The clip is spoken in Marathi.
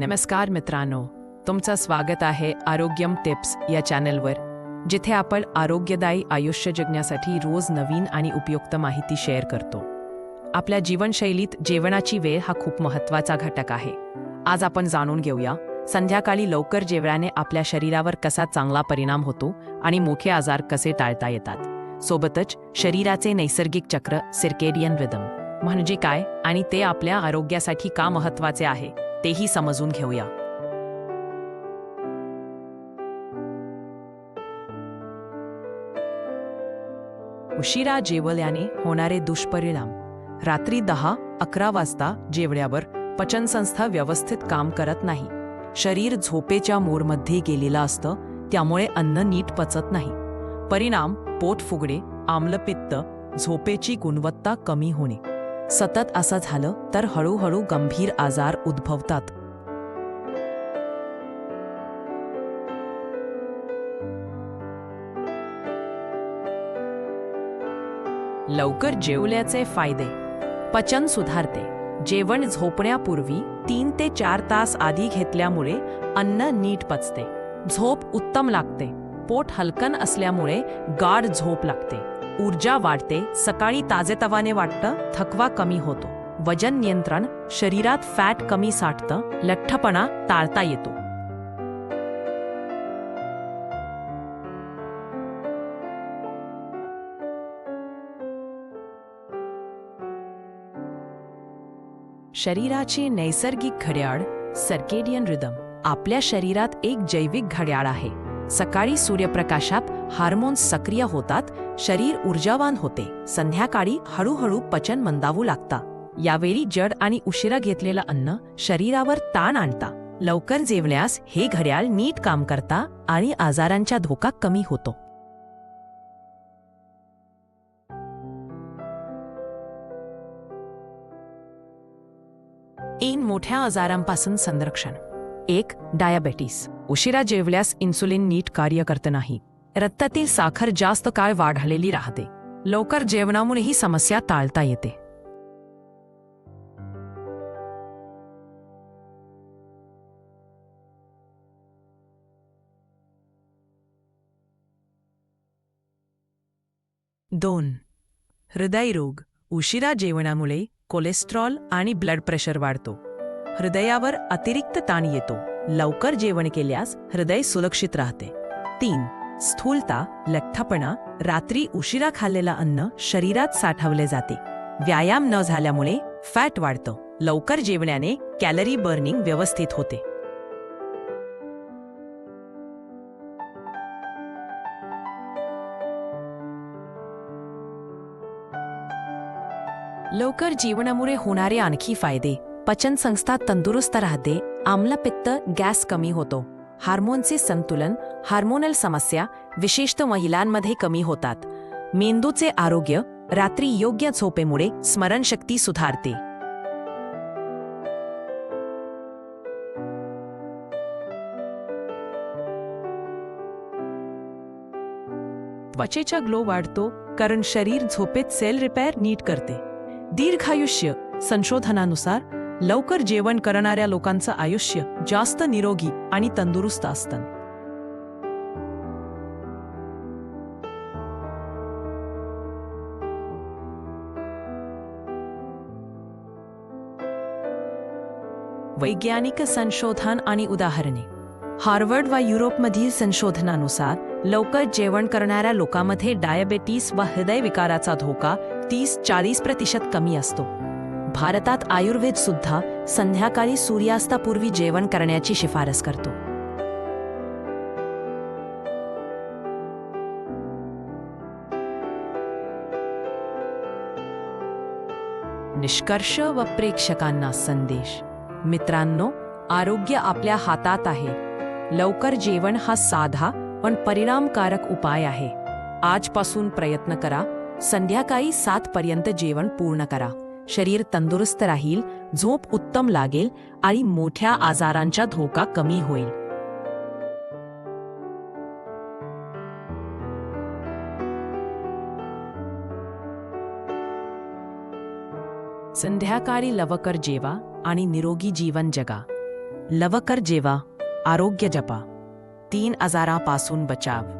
नमस्कार मित्रांनो तुमचं स्वागत आहे आरोग्यम टिप्स या चॅनलवर जिथे आपण आरोग्यदायी आयुष्य जगण्यासाठी रोज नवीन आणि उपयुक्त माहिती शेअर करतो. आपल्या जीवनशैलीत जेवणाची वेळ हा खूप महत्त्वाचा घटक आहे. आज आपण जाणून घेऊया संध्याकाळी लवकर जेवणाने आपल्या शरीरावर कसा चांगला परिणाम होतो आणि मोठे आजार कसे टाळता येतात. सोबतच शरीराचे नैसर्गिक चक्र सिर्केडियन रिदम म्हणजे काय आणि ते आपल्या आरोग्यासाठी का महत्त्वाचे आहे? तेही समजून घेऊया. उशिरा जेवल्याने होणारे दुष्परिणाम. रात्री दहा अकरा वाजता जेवल्यावर पचनसंस्था व्यवस्थित काम करत नाही. शरीर झोपेच्या मोरमध्ये गेलेलं असतं त्यामुळे अन्न नीट पचत नाही. परिणाम पोट फुगणे आम्लपित्त झोपेची गुणवत्ता कमी होणे. सतत असं झालं तर हळूहळू गंभीर आजार उद्भवतात. लवकर जेवल्याचे फायदे. पचन सुधारते. जेवण झोपण्यापूर्वी तीन ते चार तास आधी घेतल्यामुळे अन्न नीट पचते. झोप उत्तम लागते. पोट हलकन असल्यामुळे गाढ झोप लागते. ऊर्जा वाढते सकाळी ताजेतवाने वाटतं थकवा कमी होतो. वजन नियंत्रण शरीरात फॅट कमी साठतं लठ्ठपणा टाळता येतो. शरीराचे नैसर्गिक घड्याळ सर्केडियन रिदम. आपल्या शरीरात एक जैविक घड्याळ आहे. सकाळी सूर्यप्रकाशात हार्मोन्स सक्रिय होतात शरीर ऊर्जावान होते. संध्याकाळी हळूहळू पचन मंदावू लागता. यावेळी जड आणि उशिरा घेतलेलं अन्न शरीरावर ताण आणता. लवकर जेवल्यास हे घड्याळ नीट काम करता आणि आजारांचा धोका कमी होतो. एन मोठ्या आजारांपासून संरक्षण. एक डायबेटीस उशिरा जेवल्यास इन्सुलिन नीट कार्य करत नाही. रक्तातील साखर जास्त काळ वाढलेली राहते. लवकर जेवणामुळे ही समस्या टाळता येते. दोन. हृदयरोग. उशिरा जेवणामुळे कोलेस्ट्रॉल आणि ब्लड प्रेशर वाढतो. हृदयावर अतिरिक्त ताण येतो. लवकर जेवण केल्यास हृदय सुरक्षित राहते. तीन स्थूलता लठ्ठपणा रात्री उशिरा खाल्लेला अन्न शरीरात साठवले जाते. व्यायाम न झाल्यामुळे फॅट वाढतं. लवकर जेवण्याने कॅलरी बर्निंग व्यवस्थित होते. लवकर जेवणामुळे होणारे आणखी फायदे. पचनसंस्था तंदुरुस्त राहते आम्लपित्त गॅस कमी होतो हार्मोनचे संतुलन हार्मोनल समस्या विशेषतः महिलांमध्ये कमी होतात. मेंदूचे आरोग्य रात्री योग्य झोपेमुळे स्मरणशक्ती सुधारते. त्वचेचा ग्लो वाढतो कारण शरीर झोपेत सेल रिपेअर नीट करते. दीर्घायुष्य संशोधनानुसार लवकर जेवण करणाऱ्या लोकांचं आयुष्य जास्त निरोगी आणि तंदुरुस्त असतं. वैज्ञानिक संशोधन आणि उदाहरणे. हार्वर्ड व युरोपमधील संशोधनानुसार लवकर जेवण करणाऱ्या लोकांमध्ये डायबेटीस व हृदयविकाराचा धोका तीस चाळीस प्रतिशत कमी असतो. भारतात आयुर्वेद सुद्धा संध्याकाळी सूर्यास्तापूर्वी जेवण करण्याची शिफारस करतो. निष्कर्ष व प्रेक्षकांना संदेश. मित्रांनो आरोग्य आपल्या हातात आहे. लवकर जेवण हा साधा पण परिणामकारक उपाय आहे. आजपासून प्रयत्न करा. संध्याकाळी सातपर्यंत जेवण पूर्ण करा. शरीर तंदुरुस्त राहील झोप उत्तम लागेल आणि मोठ्या आजारांचा धोका कमी होईल. संध्याकाळी लवकर जेवा आणि निरोगी जीवन जगा. लवकर जेवा आरोग्य जपा. तीन आजारापासून बचाव.